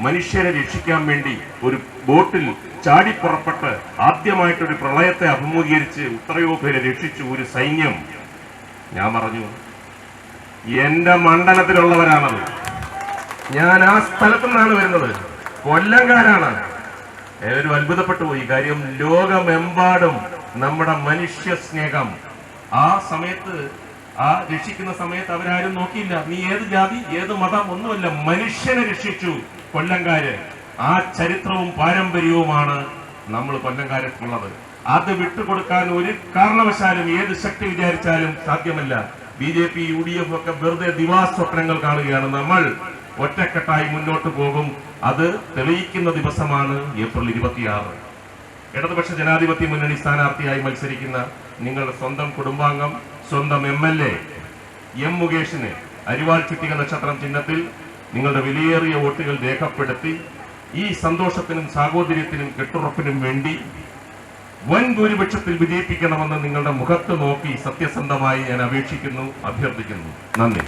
മനുഷ്യരെ രക്ഷിക്കാൻ വേണ്ടി ഒരു ബോട്ടിൽ ചാടിപ്പുറപ്പെട്ട് ആദ്യമായിട്ടൊരു പ്രളയത്തെ അഭിമുഖീകരിച്ച് എത്രയോ പേരെ രക്ഷിച്ചു ഒരു സൈന്യം. ഞാൻ പറഞ്ഞു എന്റെ മണ്ഡലത്തിലുള്ളവരാണത്. ഞാൻ ആ സ്ഥലത്തു നിന്നാണ് വരുന്നത്. കൊല്ലംകാരാണ്. ഏവരും അത്ഭുതപ്പെട്ടു പോയി. കാര്യം ലോകമെമ്പാടും നമ്മുടെ മനുഷ്യ സ്നേഹം. ആ സമയത്ത് ആ രക്ഷിക്കുന്ന സമയത്ത് അവരാരും നോക്കിയില്ല. നീ ഏത് ജാതി ഏത് മതം ഒന്നുമല്ല മനുഷ്യനെ രക്ഷിച്ചു കൊല്ലംകാര്. ആ ചരിത്രവും പാരമ്പര്യവുമാണ് നമ്മൾ കൊല്ലംകാരത്തുള്ളത് അത് വിട്ടുകൊടുക്കാൻ ഒരു കാരണവശാലും ഏത് ശക്തി വിചാരിച്ചാലും സാധ്യമല്ല. B J P U D F ഒക്കെ വെറുതെ ദിവാസ്വപ്നങ്ങൾ കാണുകയാണ് നമ്മൾ. ഒറ്റക്കെട്ടായി മുന്നോട്ട് പോകും. അത് തെളിയിക്കുന്ന ദിവസമാണ് ഏപ്രിൽ ഇരുപത്തിയാറ്. ഇടതുപക്ഷ ജനാധിപത്യ മുന്നണി സ്ഥാനാർത്ഥിയായി മത്സരിക്കുന്ന നിങ്ങളുടെ സ്വന്തം കുടുംബാംഗം സ്വന്തം എം എൽ എ എം മുകേഷിന് അരിവാൾ ചുറ്റിക നക്ഷത്രം ചിഹ്നത്തിൽ നിങ്ങളുടെ വിലയേറിയ വോട്ടുകൾ രേഖപ്പെടുത്തി ഈ സന്തോഷത്തിനും സാഹോദര്യത്തിനും കെട്ടുറപ്പിനും വേണ്ടി വൻ ഭൂരിപക്ഷത്തിൽ വിജയിപ്പിക്കണമെന്ന് നിങ്ങളുടെ മുഖത്ത് നോക്കി സത്യസന്ധമായി ഞാൻ അപേക്ഷിക്കുന്നു അഭ്യർത്ഥിക്കുന്നു. നന്ദി.